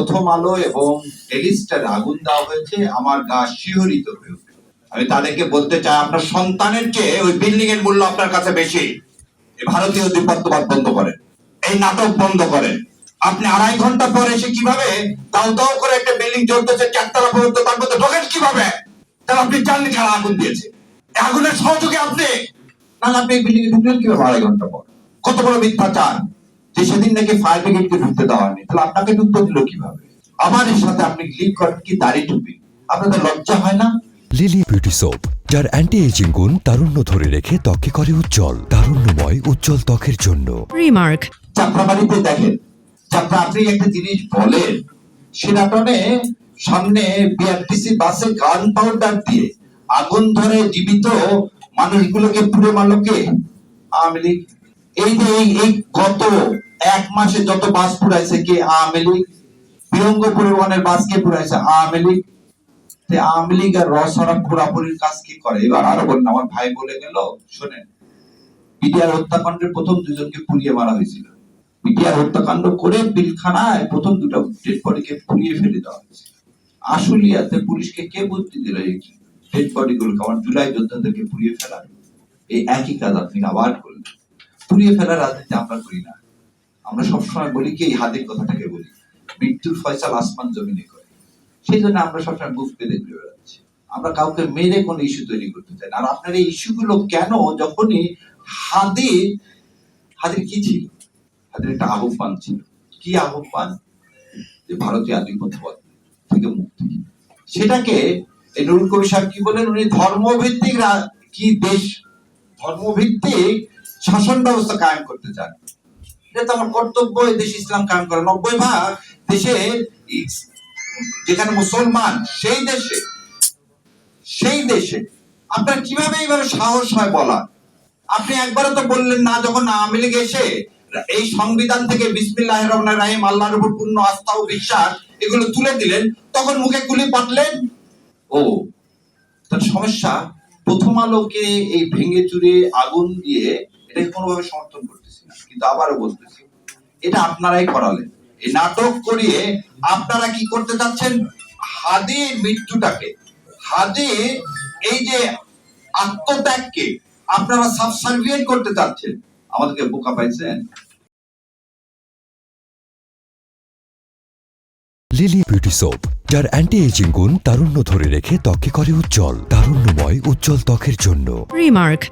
প্রথম আলো এবং ডেলিস্টার আগুন দেওয়া হয়েছে আমার গা শিহরিত হয়ে। আমি তাদেরকে বলতে চাই আপনার সন্তানের চেয়ে ওই বিল্ডিং এর মূল্য আপনার কাছে বেশি। ভারতীয় দ্বিপত্ববাদ বন্ধ করেন এই নাটক বন্ধ করেন। আপনি আড়াই ঘণ্টা পরে এসে কীভাবে দাও দাও করে একটা বিল্ডিং চলতেছে চারতলা পর্যন্ত তার মধ্যে ঢোকেন কীভাবে? তাহলে আপনি জাননি খেলা আগুন দিয়েছে। আগুনের সহযোগে আপনি? না, আপনি বিল্ডিং এ ঢুকলেন কীভাবে আড়াই ঘণ্টা পর? কত বড় মিথ্যাচার? যে সেদিন নাকি ফায়ার ব্রিগেডকে ঢুকতে দেওয়া হয়নি তাহলে আপনাকে ঢুকতে দিল কীভাবে? আমার এর সাথে আপনি লিঙ্ক করেন কি দাড়ি টুপি? আপনাদের লজ্জা হয় না? লিলি বিউটি সোপ যার অ্যান্টি এজিং গুণ তারুণ্য ধরে রেখে ত্বকে করে উজ্জ্বল তারুণ্যময় উজ্জ্বল ত্বকের জন্য। Remark. যাত্রাবাড়িতে দেখেন যাত্রা আপনি একটা জিনিস বলেন সেরাটনে সামনে বিআরটিসি বাসে গান পাউডার দিয়ে আগুন ধরে জীবিত মানুষগুলোকে পুড়ে মারলো কে আওয়ামী লীগ। এই যে এই এই গত এক মাসে যত বাস পুড়াইছে কে? আওয়ামী লীগ। বিরঙ্গ পরিবহনের বাস কে পুড়াইছে? আওয়ামী লীগ। আওয়ামী লীগ আর রসরা পুরাপুরির কাজ কি করে? এবার আরও বলেন, আমার ভাই বলে গেল, শোনেন বিডিআর হত্যাকাণ্ডের প্রথম দুজনকে পুড়িয়ে মারা হয়েছিল। বিডিআর হত্যাকাণ্ড করে পিলখানায় প্রথম দুটো ডেড বডিকে পুড়িয়ে ফেলে দেওয়া হয়েছে। আশুলিয়াতে পুলিশকে কে বুদ্ধি দিল এই ডেড বডি গুলোকে আমার জুলাই যোদ্ধাদেরকে পুড়িয়ে ফেলা। এই একই কাজ আপনি আবার করলেন। পুড়িয়ে ফেলার রাজনীতি আমরা করি না। আমরা সবসময় বলি কি, এই হাতের কথাটাকে বলি। মৃত্যুর ফয়সাল আসমান জমিনে করে। সেই জন্য আমরা সবসময় বুঝ পেতে ঘুরে বেড়াচ্ছি। আমরা কাউকে মেরে কোনো ইস্যু তৈরি করতে চাই আর আপনার এই ইস্যুগুলো কেন যখনই হাদির হাদির কি ছিল? হাদির একটা আহ্বান ছিল। কি আহ্বান? যে ভারতীয় আধিপত্যবাদ থেকে মুক্তি। সেটাকে এই নুরুল কবি সাহেব কি বলেন? উনি ধর্মভিত্তিক কি দেশ? ধর্মভিত্তিক শাসন ব্যবস্থা কায়েম করতে চান। এটা তো আমার কর্তব্য দেশ ইসলাম কায়েম করা। নব্বই ভাগ দেশে যেখানে মুসলমান, সেই দেশে সেই দেশে। আপনার কীভাবে এইভাবে সাহস হয় বলা? আপনি একবারও তো বললেন না, যখন আওয়ামী লীগ এসে এই সংবিধান থেকে বিসমিল্লাহ রহমান রাহিম, আল্লাহর উপর পূর্ণ আস্থা ও বিশ্বাস এগুলো তুলে দিলেন, তখন মুখে গুলি পাঠলেন ও, তার সমস্যা, প্রথম আলোকে এই ভেঙে চুরে আগুন দিয়ে এটাকে কোনোভাবে সমর্থন করতেছি না কিন্তু আবারও বলতেছি এটা আপনারাই করালেন। এই নাটক করিয়ে আপনারা কি করতে চাচ্ছেন? হাদির মৃত্যুটাকে। হাদির এই যে আত্মত্যাগকে আপনারা সাবসার্ভিয়েন্ট করতে চাচ্ছেন। আমাদেরকে বোকা পাইছেন। লিলি বিউটি সোপ যার অ্যান্টি এজিং গুণ তারুণ্য ধরে রেখে ত্বকে করে উজ্জ্বল তারুণ্যময় উজ্জ্বল ত্বকের জন্য। Remark.